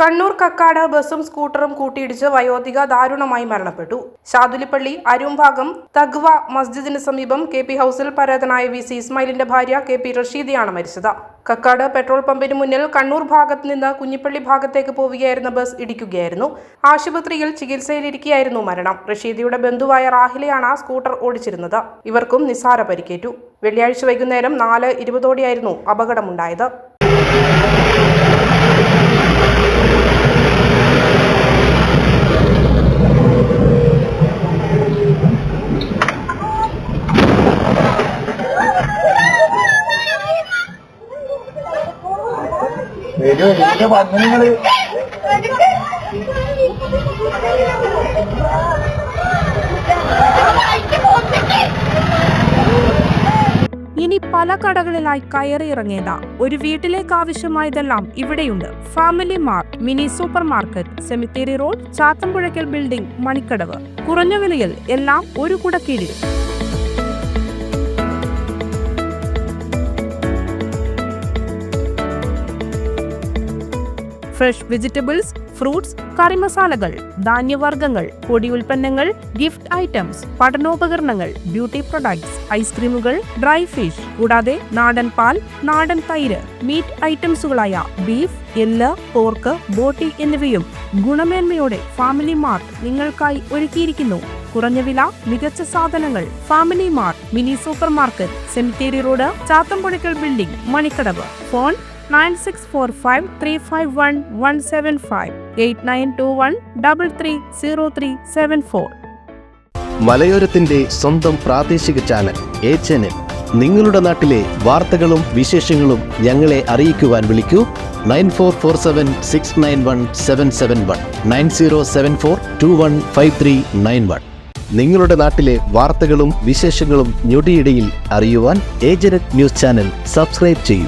കണ്ണൂർ കക്കാട് ബസും സ്കൂട്ടറും കൂട്ടിയിടിച്ച് വയോധിക ദാരുണമായി മരണപ്പെട്ടു. ശാതുലിപ്പള്ളി അരുംഭാഗം തഗ്വ മസ്ജിദിന് സമീപം കെ പി ഹൗസിൽ പരേതനായ വി സി ഇസ്മായിലിന്റെ ഭാര്യ കെ പി റഷീദയാണ് മരിച്ചത്. കക്കാട് പെട്രോൾ പമ്പിന് മുന്നിൽ കണ്ണൂർ ഭാഗത്ത് നിന്ന് കുഞ്ഞിപ്പള്ളി ഭാഗത്തേക്ക് പോവുകയായിരുന്ന ബസ് ഇടിക്കുകയായിരുന്നു. ആശുപത്രിയിൽ ചികിത്സയിലിരിക്കുകയായിരുന്നു മരണം. റഷീദിയുടെ ബന്ധുവായ റാഹിലയാണ് സ്കൂട്ടർ ഓടിച്ചിരുന്നത്. ഇവർക്കും നിസ്സാര പരിക്കേറ്റു. വെള്ളിയാഴ്ച വൈകുന്നേരം നാല് ഇരുപതോടെയായിരുന്നു അപകടമുണ്ടായത്. എന്റെ നിങ്ങൾ ഇനി പല കടകളിലായി കയറി ഇറങ്ങേണ്ട ഒരു വീട്ടിലേക്ക് ആവശ്യമായതെല്ലാം ഇവിടെയുണ്ട്. Family mart mini supermarket cemetery road Chathampuzhakkal building Manikkadavu. കുറഞ്ഞ വിലയിൽ എല്ലാം ഒരു കുടക്കീഴിൽ. ഫ്രഷ് വെജിറ്റബിൾസ് ഫ്രൂട്ട്സ് കറി മസാലകൾ ധാന്യവർഗങ്ങൾ പൊടി ഉൽപ്പന്നങ്ങൾ ഗിഫ്റ്റ് ഐറ്റംസ് പഠനോപകരണങ്ങൾ ബ്യൂട്ടി പ്രൊഡക്ട്സ് ഐസ്ക്രീമുകൾ ഡ്രൈ ഫിഷ് കൂടാതെ നാടൻ പാൽ നാടൻ തൈര് മീറ്റ് ഐറ്റംസുകളായ ബീഫ് എല്ല് പോർക്ക് ബോട്ടി എന്നിവയും ഗുണമേന്മയോടെ ഫാമിലി മാർട്ട് നിങ്ങൾക്കായി ഒരുക്കിയിരിക്കുന്നു. കുറഞ്ഞ വില മികച്ച സാധനങ്ങൾ. Family mart mini supermarket cemetery road Chathampuzhakkal building Manikkadavu. Phone nine six four five three five one one seven five eight nine two one double three zero three seven four മലയോരത്തിന്റെ സ്വന്തം പ്രാദേശിക channel A channel നിങ്ങളുടെ നാട്ടിലെ വാർത്തകളും വിശേഷങ്ങളും ഞങ്ങളെ അറിയിക്കുവാൻ വിളിക്കൂ. Nine four four seven six nine one seven seven one. Nine zero seven four two one five three nine one. നിങ്ങളുടെ നാട്ടിലെ വാർത്തകളും വിശേഷങ്ങളും ഞൊടിയിടയിൽ അറിയുവാൻ ഏജനറ്റ് ന്യൂസ് ചാനൽ സബ്സ്ക്രൈബ് ചെയ്യൂ.